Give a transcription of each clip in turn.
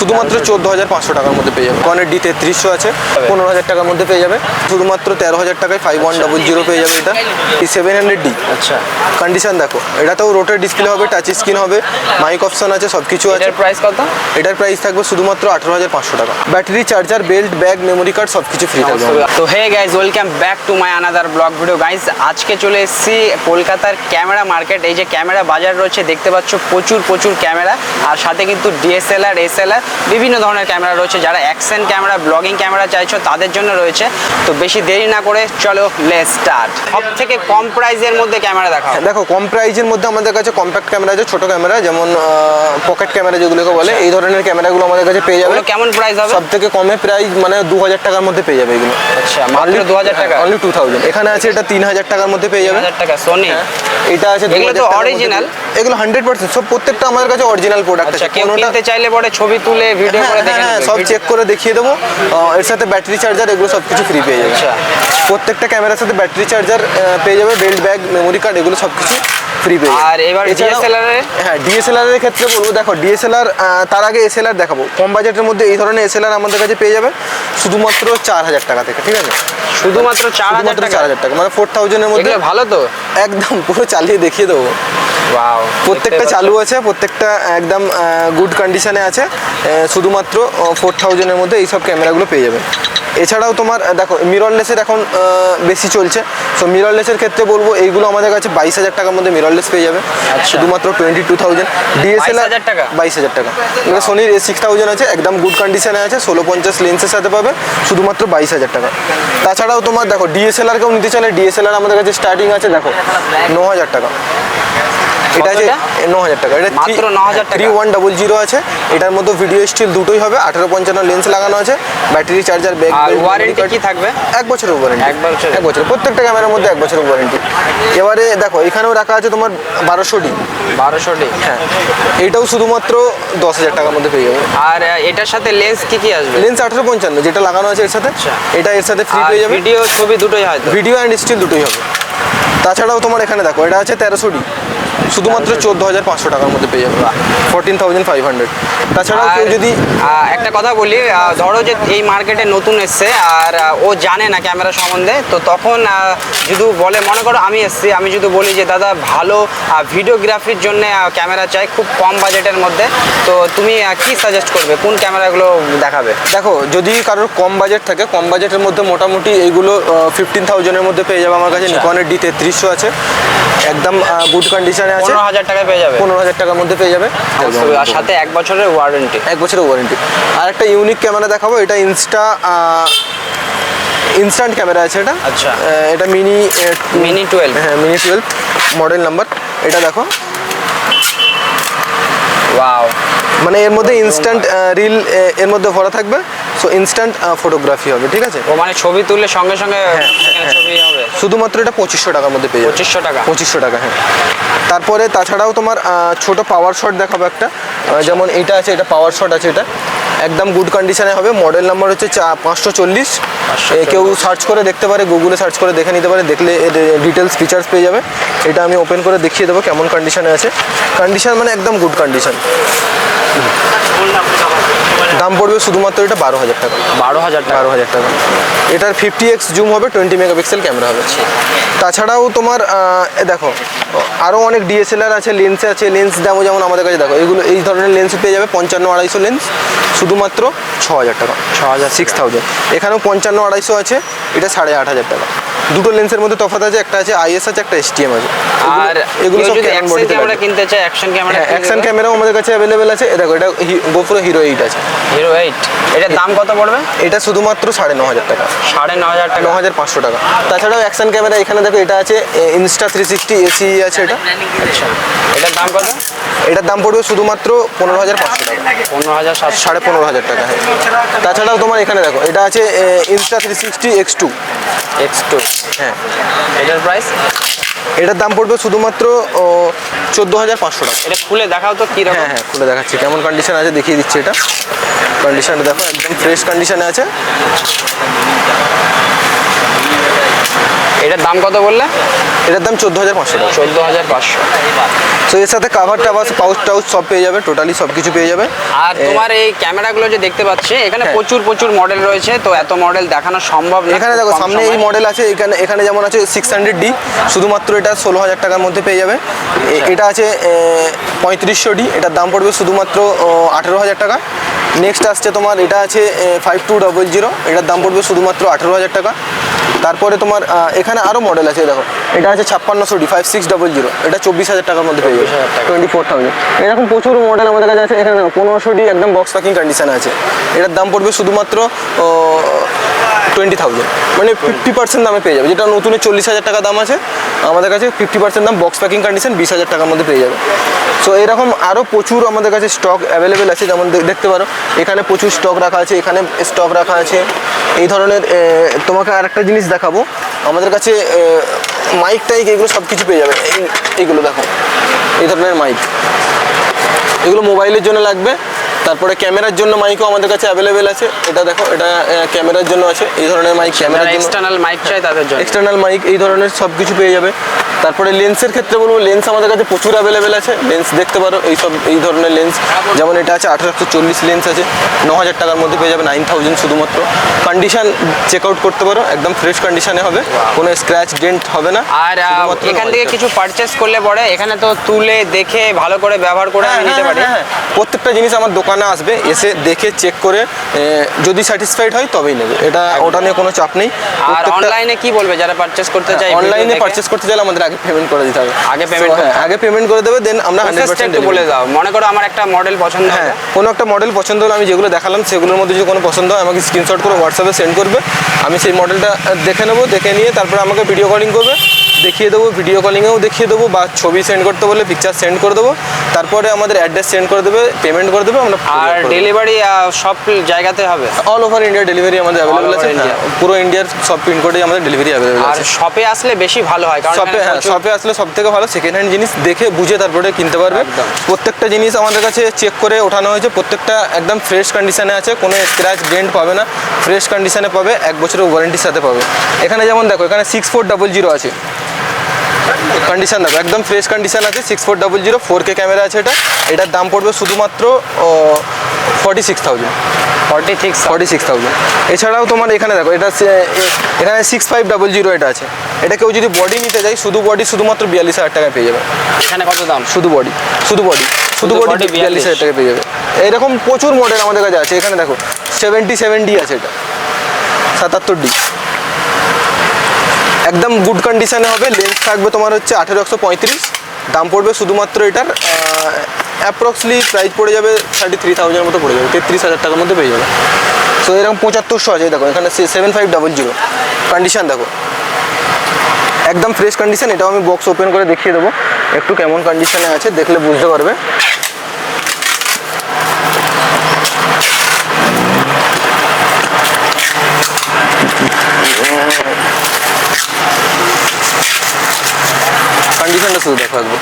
শুধুমাত্র চোদ্দ হাজার পাঁচশো টাকার মধ্যে পেয়ে যাবে। কনের ডি তেত্রিশশো আছে পনেরো হাজার টাকার মধ্যে পেয়ে যাবে। শুধুমাত্র তেরো হাজার টাকায় ফাইভ ওয়ান ডাবল জিরো পেয়ে যাবে এটা। এই সেভেন হান্ড্রেড ডি আচ্ছা। কন্ডিশন দেখো এটাতেও রোটের ডিসপ্লে হবে টাচ স্ক্রিন হবে মাইক অপশন আছে সব কিছু আছে প্রাইস কত? এটার প্রাইস থাকবে শুধুমাত্র আঠারো হাজার পাঁচশো টাকা। Battery charger belt bag memory card সব কিছু ফ্রি থাকবে। তো hey guys welcome back to my another blog video guys আজকে চলে এসেছি কলকাতার ক্যামেরা মার্কেট এই যে ক্যামেরা বাজার রয়েছে দেখতে পাচ্ছ প্রচুর প্রচুর ক্যামেরা আর সাথে কিন্তু ডিএসএলআর এসএলআর বিভিন্ন ধরনের ক্যামেরা রয়েছে যারা অ্যাকশন ক্যামেরা ব্লগিং ক্যামেরা চাইছো তাদের জন্য রয়েছে। তো বেশি দেরি না করে চলো লেট স্টার্ট সব থেকে কম প্রাইসের মধ্যে ক্যামেরা দেখাও। হ্যাঁ, দেখো কম প্রাইজের মধ্যে আমাদের কাছে কম্প্যাক্ট ক্যামেরা আছে ছোট ক্যামেরা যেমন পকেট ক্যামেরা যেগুলোকে বলে এই ধরনের ক্যামেরাগুলো আমাদের কাছে পেয়ে যাবে। কেমন প্রাইস হবে? সব থেকে কমে প্রাইস মানে দু হাজার টাকার মধ্যে পেয়ে যাবে এগুলো। আচ্ছা মাত্র দু হাজার টাকা? অনলি টু থাউজেন্ড এখানে আছে এটা তিন হাজার টাকার মধ্যে পেয়ে যাবে। হাজার টাকা সোনি এটা আছে এগুলো 2000 তো? পেয়ে- এগুলো হান্ড্রেড পার্সেন্ট সব প্রত্যেকটা আমাদের কাছে অরিজিনাল প্রোডাক্ট আচ্ছা আছে। কেউ কোনোটা চাইলে পরে ছবি তুলে ভিডিও হ্যাঁ, করে হ্যাঁ, দেখে হ্যাঁ, সব চেক করে দেখিয়ে দেবো। এর সাথে ব্যাটারি চার্জার এগুলো সব কিছু ফ্রি পেয়ে যাবে। আচ্ছা। প্রত্যেকটা ক্যামেরার সাথে ব্যাটারি চার্জার পেয়ে যাবে বেল্ট ব্যাগ মেমোরি কার্ড এগুলো সব কিছু ফ্রি পেয়ে আর এবার এর? হ্যাঁ ডিএসএলআর এর ক্ষেত্রে বলব দেখো ডিএসএলআর তার আগে এসএলআর দেখাবো। কম বাজেটের মধ্যে এই ধরনের এসএলআর আমাদের কাছে পেয়ে যাবে শুধুমাত্র চার হাজার টাকা থেকে ঠিক আছে? শুধুমাত্র চার হাজার টাকা? মানে ফোর থাউজেন্ডের মধ্যে ভালো তো? একদম পুরো চালিয়ে দেখিয়ে দেবো। ওয়াও প্রত্যেকটা চালু আছে প্রত্যেকটা একদম গুড কন্ডিশনে আছে। শুধুমাত্র ফোর থাউজেন্ডের মধ্যে এইসব ক্যামেরাগুলো পেয়ে যাবে। এছাড়াও তোমার দেখো মিররলেসের এখন বেশি চলছে। সো মিররলেসের ক্ষেত্রে বলব এইগুলো আমাদের কাছে বাইশ হাজার টাকার মধ্যে মিররলেস পেয়ে যাবে। শুধুমাত্র টোয়েন্টি টু থাউজেন্ড ডিএসএলআর 22,000 টাকা? বাইশ হাজার টাকা। এবার সোনির সিক্স থাউজেন্ড আছে একদম গুড কন্ডিশনে আছে ষোলো পঞ্চাশ লেন্সের সাথে পাবে শুধুমাত্র বাইশ হাজার টাকা। তাছাড়াও তোমার দেখো ডিএসএলআর কেউ নিতে চাইলে ডিএসএলআর আমাদের কাছে স্টার্টিং আছে দেখো ন হাজার টাকা। এটা আছে ন হাজার টাকা। এটা মাত্র 9,000 টাকা? থ্রি ওয়ান ডাবল জিরো আছে। এটার মধ্যে ভিডিও স্টিল দুটোই হবে। আঠারো পঞ্চান্ন লেন্স লাগানো আছে। ব্যাটারি চার্জার ব্যাগ ওয়ারেন্টি কি থাকবে? এক বছরের ওয়ারেন্টি এক বছরের? এক বছর প্রত্যেকটা ক্যামেরার মধ্যে এক বছরের ওয়ারেন্টি এবারে দেখো এখানেও রাখা আছে তোমার বারোশো ডি বারোশো ডি হ্যাঁ। এটাও শুধুমাত্র দশ হাজার টাকার মধ্যে পেয়ে যাবে। আর এটার সাথে লেন্স কি কি আসবে? লেন্স আঠারো পঞ্চান্ন যেটা লাগানো আছে এর সাথে। আচ্ছা। এটা এর সাথে ফ্রি পেয়ে যাবে। ভিডিও ছবি দুটোই হয়তো। ভিডিও অ্যান্ড স্টিল দুটোই হবে। তাছাড়াও তোমার এখানে দেখো এটা আছে তেরোশো ডি শুধুমাত্র চোদ্দ হাজার পাঁচশো টাকার মধ্যে পেয়ে যাবে। ফোরটিন থাউজেন্ড ফাইভ হান্ড্রেড তাছাড়াও আর, কেউ যদি একটা কথা বলি ধরো যে এই মার্কেটে নতুন এসছে আর ও জানে না ক্যামেরা সম্বন্ধে তো তখন যদি বলে মনে করো আমি এসছি আমি যদি বলি যে দাদা ভালো ভিডিওগ্রাফির জন্য ক্যামেরা চাই খুব কম বাজেটের মধ্যে তো তুমি কি সাজেস্ট করবে? কোন ক্যামেরাগুলো দেখাবে? দেখো যদি কারোর কম বাজেট থাকে কম বাজেটের মধ্যে মোটামুটি এইগুলো ফিফটিন থাউজেন্ডের মধ্যে পেয়ে যাবে আমার কাছে আচ্ছা। নিকনের ডি তেত্রিশশো আছে। একদম গুড কন্ডিশনে আছে। পনেরো হাজার টাকায় পেয়ে যাবে। পনেরো হাজার টাকার মধ্যে পেয়ে যাবে। আর সাথে এক বছরের ওয়ারেন্টি এক বছরের ওয়ারেন্টি আর একটা ইউনিক ক্যামেরা দেখাবো এটা ইনস্টা ইনস্ট্যান্ট ক্যামেরা আছে এটা। আচ্ছা। এটা মিনি মিনি টুয়েলভ হ্যাঁ মিনি টুয়েলভ মডেল নাম্বার এটা দেখো। ওয়াও মানে এর মধ্যে ইনস্ট্যান্ট রিল এর মধ্যে ভরা থাকবে। সো ইনস্ট্যান্ট ফটোগ্রাফি হবে ঠিক আছে? ও মানে ছবি তুললে সঙ্গে সঙ্গে হ্যাঁ, সেখানে ছবি হবে? শুধুমাত্র এটা পঁচিশশো টাকার মধ্যে পেয়ে যাবে। পঁচিশশো টাকা? পঁচিশশো টাকা হ্যাঁ। তারপরে তাছাড়াও তোমার ছোট পাওয়ার শট দেখাবো একটা। যেমন এটা আছে এটা পাওয়ার শট আছে এটা। একদম গুড কন্ডিশনে হবে। মডেল নাম্বার হচ্ছে চা- পাঁচশো চল্লিশ। এ, কেউ সার্চ করে দেখতে পারে গুগলে সার্চ করে দেখে নিতে পারে দেখলে এর ডিটেলস ফিচার্স পেয়ে যাবে। এটা আমি ওপেন করে দেখিয়ে দেবো কেমন কন্ডিশনে আছে। কন্ডিশন মানে একদম গুড কন্ডিশন দাম পড়বে শুধুমাত্র এটা বারো হাজার টাকা। বারো হাজার টাকা। বারো হাজার টাকা। এটার ফিফটি এক্স জুম হবে টোয়েন্টি মেগাপিক্সেল ক্যামেরা হবে। তাছাড়াও তোমার দেখো আরও অনেক ডিএসএলআর আছে লেন্স আছে লেন্স দামও যেমন আমাদের কাছে দেখো এগুলো এই ধরনের লেন্স পেয়ে যাবে পঞ্চান্ন আড়াইশো লেন্স শুধুমাত্র ছ হাজার টাকা। ছ হাজার সিক্স থাউজেন্ড এখানেও পঞ্চান্ন আড়াইশো আছে এটা সাড়ে আট হাজার টাকা। দুটো লেন্সের মধ্যে তফাৎ আছে একটা আছে আইএস আছে একটা এসটিএম আছে। আর এগুলো সব যদি ক্যানন বডিতে ক্যামেরা কিনতে চায় অ্যাকশন ক্যামেরা অ্যাকশন ক্যামেরাও আমাদের কাছে অ্যাভেলেবেল আছে। দেখো এটা গোপ্রো হিরো এইট আছে। Hero eight. এটার দাম কত পড়বে? এটা শুধুমাত্র সাড়ে ন হাজার টাকা। সাড়ে ন হাজার টাকা। ন হাজার পাঁচশো টাকা। তাছাড়াও অ্যাকশন ক্যামেরা এখানে দেখো এটা আছে ইনস্টা থ্রি সিক্সটি এসি আছে এটা। আচ্ছা। এটার দাম কত? এটার দাম পড়বে শুধুমাত্র পনেরো হাজার পাঁচশো টাকা। পনেরো হাজার সাতশো সাড়ে পনেরো হাজার টাকা। তাছাড়াও তোমার এখানে দেখো এটা আছে Insta three sixty X two X two হ্যাঁ। এটার প্রাইস এটার দাম পড়বে শুধুমাত্র চোদ্দ হাজার পাঁচশো টাকা। এটা খুলে দেখাও তো কী হ্যাঁ হ্যাঁ খুলে দেখাচ্ছি। কেমন কন্ডিশন আছে দেখিয়ে দিচ্ছি এটা। কন্ডিশনটা দেখো একদম ফ্রেশ কন্ডিশনে আছে। এটার দাম কত বললে? এটার দাম চোদ্দ হাজার পাঁচশো টাকা। চোদ্দ হাজার পাঁচশো। তো এর সাথে কাভার টাভার পাউচ টাউচ সব পেয়ে যাবে টোটালি সব কিছু পেয়ে যাবে। আর তোমার এই ক্যামেরাগুলো যে দেখতে পাচ্ছি এখানে হ্যাঁ। প্রচুর প্রচুর মডেল রয়েছে তো এত মডেল দেখানো সম্ভব না এখানে দেখো সামনে এই মডেল আছে এখানে এখানে যেমন আছে সিক্স হান্ড্রেড ডি শুধুমাত্র এটা ষোলো হাজার টাকার মধ্যে পেয়ে যাবে। এটা আছে পঁয়ত্রিশশো ডি এটার দাম পড়বে শুধুমাত্র আঠেরো হাজার টাকা। নেক্সট আসছে তোমার এটা আছে ফাইভ টু ডবল জিরো এটার দাম পড়বে শুধুমাত্র আঠেরো হাজার টাকা। তারপরে তোমার এখানে আরও মডেল আছে দেখো। এটা আছে ছাপ্পান্নশো D five six double zero এটা চব্বিশ হাজার টাকার মধ্যে পেয়ে যাবে। টোয়েন্টি ফোর থাউজেন্ড এরকম প্রচুর মডেল আমাদের কাছে আছে এখানে পনেরোশো ডি একদম বক্স প্যাকিং কন্ডিশনে আছে। এটার দাম পড়বে শুধুমাত্র টোয়েন্টি থাউজেন্ড মানে ফিফটি পার্সেন্ট দামে পেয়ে যাবে। যেটা নতুনের চল্লিশ হাজার টাকা দাম আছে আমাদের কাছে ফিফটি পার্সেন্ট দাম বক্স প্যাকিং কন্ডিশন বিশ হাজার টাকার মধ্যে পেয়ে যাবে। সো এরকম আরও প্রচুর আমাদের কাছে স্টক অ্যাভেলেবেল আছে যেমন দেখতে পারো। এখানে প্রচুর স্টক রাখা আছে এখানে স্টক রাখা আছে। এই ধরনের তোমাকে আরেকটা জিনিস দেখাবো। আমাদের কাছে মাইক টাইক এগুলো সব কিছু পেয়ে যাবে। এই এইগুলো দেখো। এই ধরনের মাইক এগুলো মোবাইলের জন্য লাগবে। তারপরে ক্যামেরার জন্য মাইকও আমাদের কাছে অ্যাভেলেবেল আছে। এটা দেখো এটা ক্যামেরার জন্য আছে। এই ধরনের মাইক ক্যামেরা জন্য এক্সটার্নাল মাইক চাই তাদের জন্য। এক্সটার্নাল মাইক এই ধরনের সব কিছু পেয়ে যাবে। তারপরে লেন্সের ক্ষেত্রে বলব লেন্স আমাদের কাছে প্রচুর অ্যাভেলেবেল আছে। লেন্স দেখতে পারো এই সব এই ধরনের লেন্স। যেমন এটা আছে আঠারোশো চল্লিশ লেন্স আছে। ন হাজার টাকার মধ্যে পেয়ে যাবে নাইন থাউজেন্ড শুধুমাত্র। কন্ডিশন চেক আউট করতে পারো একদম ফ্রেশ কন্ডিশনে হবে। কোনো স্ক্র্যাচ ডেন্ট হবে না। আর এখান থেকে কিছু পারচেস করলে পরে এখানে তো তুলে দেখে ভালো করে ব্যবহার করে আমি হ্যাঁ, নিতে হ্যাঁ, পারি। হ্যাঁ। প্রত্যেকটা জিনিস আমার দোকানে আসবে এসে দেখে চেক করে যদি স্যাটিসফাইড হয় তবেই নেবে। এটা ওটা নিয়ে কোনো চাপ নেই। আর অনলাইনে কি বলবে যারা পারচেস করতে চাই অনলাইনে পারচেস করতে চাইলে আমাদের আগে পেমেন্ট করে দিতে হবে। আগে So, হ্যাঁ। আগে পেমেন্ট করে দেবে দেন আমরা হান্ড্রেড পার্সেন্ট বলে দাও। মনে করো আমার একটা মডেল পছন্দ হ্যাঁ কোনো একটা মডেল পছন্দ হলে আমি যেগুলো দেখালাম সেগুলোর মধ্যে যদি কোনো পছন্দ হয় আমাকে স্ক্রিনশট করে হোয়াটসঅ্যাপে সেন্ড করবে। আমি সেই মডেলটা দেখে নেব দেখে নিয়ে তারপরে আমাকে ভিডিও কলিং করবে। দেখিয়ে দেবো ভিডিও কলিংয়েও দেখিয়ে দেবো বা ছবি সেন্ড করতে বলে পিকচার সেন্ড করে দেবো। তারপরে আমাদের অ্যাড্রেস সেন্ড করে দেবে পেমেন্ট করে দেবে আমরা আর ডেলিভারি সব জায়গাতে হবে? অল ওভার ইন্ডিয়া ডেলিভারি আমাদের অ্যাভেলেবল আছে। হ্যাঁ, পুরো ইন্ডিয়ার সব পিনকোডে আমাদের ডেলিভারি অ্যাভেলেবল আর আছে। শপে আসলে বেশি ভালো হয় কারণ শপে হ্যাঁ শপে আসলে সব থেকে ভালো সেকেন্ড হ্যান্ড জিনিস দেখে বুঝে তারপরে কিনতে পারবে। প্রত্যেকটা জিনিস আমাদের কাছে চেক করে ওঠানো হয়েছে। প্রত্যেকটা একদম ফ্রেশ কন্ডিশনে আছে। কোনো স্ক্র্যাচ ডেন্ট পাবে না। ফ্রেশ কন্ডিশনে পাবে এক বছরের ওয়ারেন্টির সাথে পাবে। এখানে যেমন দেখো এখানে সিক্স ফোর ডাবল জিরো আছে। কন্ডিশন দেখো একদম ফ্রেশ কন্ডিশন আছে six four double zero four K camera আছে এটা। এটার দাম পড়বে শুধুমাত্র forty six thousand forty six forty six thousand এছাড়াও তোমার এখানে দেখো এটা এখানে সিক্স ফাইভ ডাবল জিরো এটা আছে। এটা কেউ যদি বডি নিতে চাই শুধু বডি শুধুমাত্র বিয়াল্লিশ হাজার টাকায় পেয়ে যাবে। এখানে কত দাম? শুধু বডি শুধু বডি শুধু শুধু বডি বিয়াল্লিশ। হাজার টাকা পেয়ে যাবে। এরকম প্রচুর মডেল আমাদের কাছে আছে। এখানে দেখো সেভেন্টি সেভেন ডি আছে এটা। সাতাত্তর ডি একদম গুড কন্ডিশনে হবে। লেন্স থাকবে তোমার হচ্ছে আঠেরো একশো পঁয়ত্রিশ। দাম পড়বে শুধুমাত্র এটার অ্যাপ্রক্সলি প্রাইস পড়ে যাবে থার্টি থ্রি থাউজেন্ডের মতো পড়ে যাবে। তেত্রিশ হাজার টাকার মধ্যে পেয়ে যাবে। সো এরকম পঁচাত্তরশো আছে, দেখো, এখানে seven five double zero condition দেখো। একদম ফ্রেশ কন্ডিশান এটাও আমি বক্স ওপেন করে দেখিয়ে দেবো। একটু কেমন কন্ডিশানে আছে, দেখলে বুঝতে পারবে। কন্ডিশনটা শুধু দেখো একবার।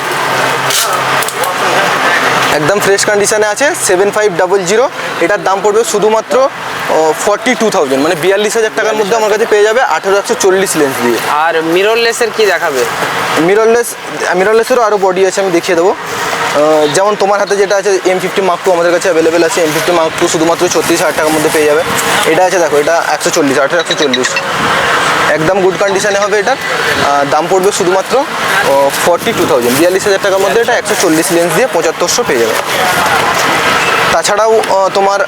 একদম ফ্রেশ কন্ডিশনে আছে সেভেন ফাইভ ডাবল জিরো এটার দাম পড়বে শুধুমাত্র ফর্টি টু থাউজেন্ড মানে বিয়াল্লিশ হাজার টাকার মধ্যে আমার কাছে পেয়ে যাবে আঠেরো একশো চল্লিশ লেন্স দিয়ে। আর মিররলেসের কি দেখাবে? মিররলেস মিররলেসেরও আরও বডি আছে আমি দেখিয়ে দেবো। যেমন তোমার হাতে যেটা আছে এম ফিফটি মার্ক টু আমাদের কাছে অ্যাভেলেবেল আছে। এম ফিফটি মার্ক টু শুধুমাত্র ছত্রিশ হাজার টাকার মধ্যে পেয়ে যাবে। এটা আছে দেখো, এটা একশো চল্লিশ, আঠেরো একশো চল্লিশ। একদম গুড কন্ডিশনে হবে এটার দাম পড়বে শুধুমাত্র ফর্টি টু থাউজেন্ড বিয়াল্লিশ হাজার টাকার মধ্যে এটা একশো চল্লিশ লেন্স দিয়ে পঁচাত্তরশো পেয়ে যাবে। তাছাড়াও তোমার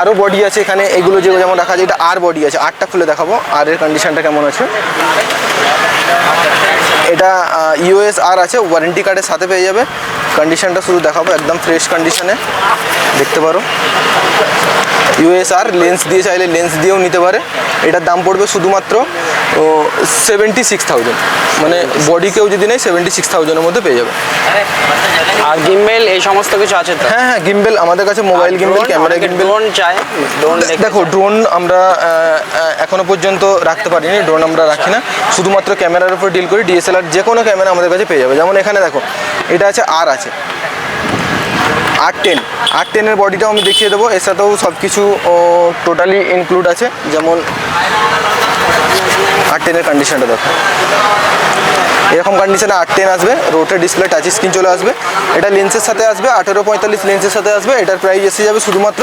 আরও বডি আছে এখানে। এগুলো যেগুলো যেমন রাখা যায়, এটা আর বডি আছে। আরটা খুলে দেখাবো। আর এর কন্ডিশনটা কেমন আছে? এটা ইউএস আর আছে ওয়ারেন্টি কার্ডের সাথে পেয়ে যাবে। কন্ডিশনটা শুধু দেখাবো, একদম ফ্রেশ কন্ডিশনে দেখতে পারো। ইউএস আর লেন্স দিয়ে চাইলে লেন্স দিয়েও নিতে পারে। এটার দাম পড়বে শুধুমাত্র সেভেন্টি সিক্স থাউজেন্ড মানে বডি কেউ যদি নেয় সেভেন্টি সিক্স থাউজেন্ডের মধ্যে পেয়ে যাবে। আর গিম্বেল এই সমস্ত কিছু আছে তো? হ্যাঁ হ্যাঁ গিম্বেল আমাদের কাছে mobile gimbal camera gimbal drone চাই। ড্রোন দেখো ড্রোন আমরা এখনও পর্যন্ত রাখতে পারিনি ড্রোন আমরা রাখি না। শুধুমাত্র ক্যামেরার উপর ডিল করি ডিএসএলআর যে কোনো ক্যামেরা আমাদের কাছে পেয়ে যাবে। যেমন এখানে দেখো এটা আছে আর আছে। আর টেন আর টেনের বডিটাও আমি দেখিয়ে দেবো। এর সাথেও সব কিছু টোটালি ইনক্লুড আছে। যেমন আর টেনের কন্ডিশনটা দেখো। এরকম কন্ডিশনে আট টেন আসবে। রোটের ডিসপ্লে টাচ স্ক্রিন চলে আসবে। এটা লেন্সের সাথে আসবে, আঠেরো পঁয়তাল্লিশ লেন্সের সাথে আসবে। এটার প্রাইস এসে যাবে শুধুমাত্র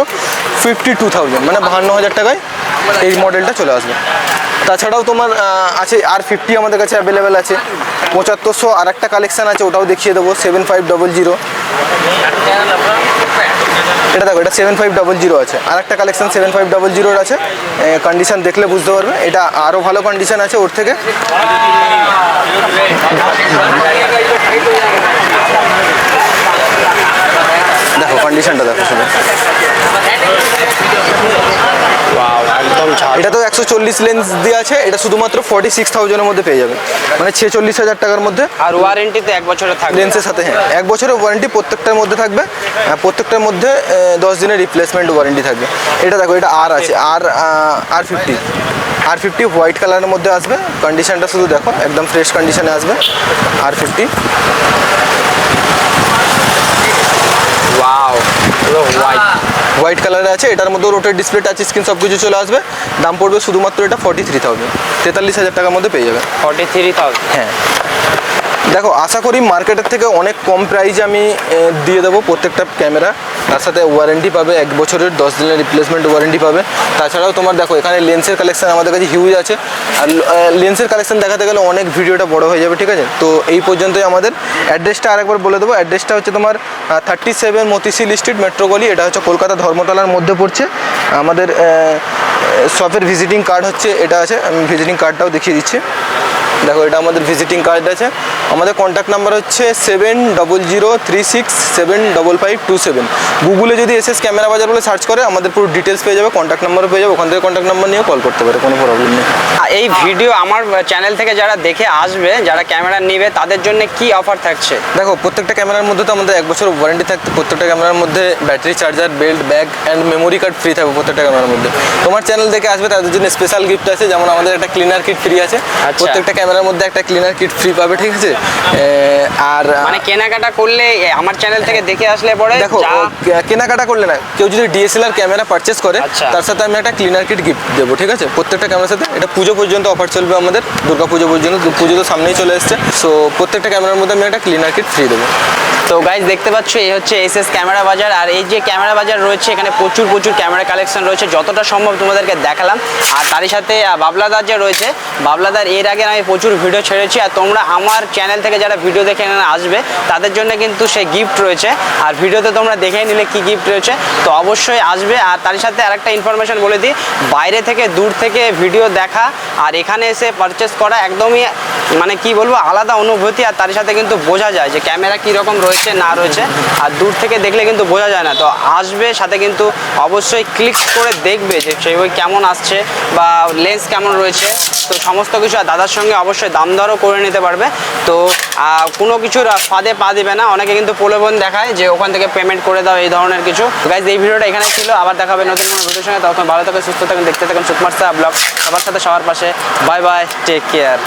ফিফটি টু থাউজেন্ড মানে বাহান্ন হাজার টাকায় এই মডেলটা চলে আসবে। তাছাড়াও তোমার আছে, আর ফিফটি আমাদের কাছে অ্যাভেলেবেল আছে। পঁচাত্তরশো আর একটা কালেকশান আছে, ওটাও দেখিয়ে দেবো সেভেন ফাইভ ডবল জিরো এটা দেখো, এটা সেভেন ফাইভ ডবল জিরো আছে। আর একটা কালেকশন সেভেন ফাইভ ডবল জিরোর আছে কন্ডিশান দেখলে বুঝতে পারবে। এটা আরও ভালো কন্ডিশান আছে ওর থেকে। দেখো কন্ডিশানটা দেখো শুধু একদম ছাড় এটা তো একশো চল্লিশ লেন্স দিয়ে আছে এটা শুধুমাত্র ফর্টি সিক্স থাউজেন্ডের মধ্যে পেয়ে যাবে মানে ছেচল্লিশ হাজার টাকার মধ্যে আর ওয়ারেন্টিতে এক বছরের থাকবে। লেন্সের সাথে হ্যাঁ এক বছরের ওয়ারেন্টি প্রত্যেকটার মধ্যে থাকবে। প্রত্যেকটার মধ্যে দশ দিনের রিপ্লেসমেন্ট ওয়ারেন্টি থাকবে। এটা দেখো এটা আর আছে আর R fifty R fifty white কালারের মধ্যে আসবে। কন্ডিশনটা শুধু দেখো একদম ফ্রেশ কন্ডিশনে আসবে R fifty wow white white কালারে আছে এটার মধ্যে রোটের ডিসপ্লে টাচ স্ক্রিন সব কিছু চলে আসবে। দাম পড়বে শুধুমাত্র এটা ফর্টি থ্রি থাউজেন্ড তেতাল্লিশ হাজার টাকার মধ্যে পেয়ে যাবে ফর্টি থ্রি থাউজেন্ড হ্যাঁ। দেখো, আশা করি মার্কেটের থেকে অনেক কম প্রাইজে আমি দিয়ে দেবো প্রত্যেকটা ক্যামেরা তার সাথে ওয়ারেন্টি পাবে, এক বছরের দশ দিনের রিপ্লেসমেন্ট ওয়ারেন্টি পাবে। তাছাড়াও তোমার দেখো, এখানে লেন্সের কালেকশান আমাদের কাছে হিউজ আছে। আর লেন্সের কালেকশন দেখাতে গেলে অনেক ভিডিওটা বড় হয়ে যাবে, ঠিক আছে? তো এই পর্যন্তই আমাদের। অ্যাড্রেসটা আরেকবার বলে দেবো। অ্যাড্রেসটা হচ্ছে তোমার thirty seven Motishil street metro গলি। এটা হচ্ছে কলকাতা ধর্মতলার মধ্যে পড়ছে। আমাদের শপের ভিজিটিং কার্ড হচ্ছে, এটা আছে। আমি ভিজিটিং কার্ডটাও দেখিয়ে দিচ্ছি। দেখো এটা আমাদের ভিজিটিং কার্ড আছে। আমাদের কন্ট্যাক্ট নাম্বার হচ্ছে seven double zero three six seven double five two seven গুগলে যদি এসএস ক্যামেরা বাজার বলে সার্চ করে আমাদের পুরো ডিটেলস পেয়ে যাবে কন্ট্যাক্ট নাম্বারও পেয়ে যাবে ওখান থেকে কন্ট্যাক্ট নাম্বার নিয়ে কল করতে পারে কোনো প্রবলেম নেই। আর এই ভিডিও আমার চ্যানেল থেকে যারা দেখে আসবে যারা ক্যামেরা নেবে তাদের জন্য কি অফার থাকছে? দেখো প্রত্যেকটা ক্যামেরার মধ্যে তো আমাদের এক বছর ওয়ারেন্টি থাকতে প্রত্যেকটা ক্যামেরার মধ্যে battery charger belt bag and memory card free থাকবে প্রত্যেকটা ক্যামেরার মধ্যে। তোমার চ্যানেল থেকে আসবে তাদের জন্য স্পেশাল গিফট আছে যেমন আমাদের একটা ক্লিনার কিট ফ্রি আছে। প্রত্যেকটা ক্যামেরার মধ্যে একটা ক্লিনার কিট ফ্রি পাবে ঠিক আছে? আর মানে কেনাকাটা করলে আমার চ্যানেল থেকে দেখে আসলে পরে দেখো কেনাকাটা করলে না কেউ যদি ডিএসএলআর ক্যামেরা পারচেস করে আচ্ছা। তার সাথে আমি একটা ক্লিনার কিট গিফট দেবো ঠিক আছে? প্রত্যেকটা ক্যামেরার সাথে। এটা পুজো পর্যন্ত অফার চলবে আমাদের দুর্গা পুজো পর্যন্ত পুজো তো সামনেই চলে এসছে। সো প্রত্যেকটা ক্যামেরার মধ্যে আমি একটা ক্লিনার কিট ফ্রি দেবো। তো গাইজ দেখতে পাচ্ছ এই হচ্ছে এস এস ক্যামেরা বাজার আর এই যে ক্যামেরা বাজার রয়েছে এখানে প্রচুর প্রচুর ক্যামেরা কালেকশন রয়েছে যতটা সম্ভব তোমাদেরকে দেখালাম। আর তারই সাথে বাবলাদার যে রয়েছে বাবলাদার এর আগে আমি প্রচুর ভিডিও ছেড়েছি আর তোমরা আমার চ্যানেল থেকে যারা ভিডিও দেখে আসবে, তাদের জন্য কিন্তু সেই গিফট রয়েছে। আর ভিডিওতে তোমরা দেখে নিলে কি গিফট রয়েছে, তো অবশ্যই আসবে। আর তার সাথে আরেকটা ইনফরমেশন বলে দিই, বাইরে থেকে দূর থেকে ভিডিও দেখা আর এখানে এসে পারচেস করা একদমই মানে কি বলব, আলাদা অনুভূতি। আর তার সাথে কিন্তু বোঝা যায় যে ক্যামেরা কীরকম রয়েছে, না রয়েছে। আর দূর থেকে দেখলে কিন্তু বোঝা যায় না। তো আসবে, সাথে কিন্তু অবশ্যই ক্লিক করে দেখবে যে সেই কেমন আসছে বা লেন্স কেমন রয়েছে। তো সমস্ত কিছু দাদার সঙ্গে অবশ্যই দাম দরও করে নিতে পারবে। তো কোনো কিছুর ফাঁদে পা দিবে না। অনেকে কিন্তু প্রলোভন দেখায় যে ওখান থেকে পেমেন্ট করে দাও, এই ধরনের কিছু। গাইজ এই ভিডিওটা এখানে ছিল। আবার দেখাবে নতুন কোনো ভিডিওর সঙ্গে তখন ভালো থাকবে সুস্থ থাকুন, দেখতে থাকুন সুকুমার সাহা ব্লগ। সবার সাথে, সবার পাশে। Bye bye take care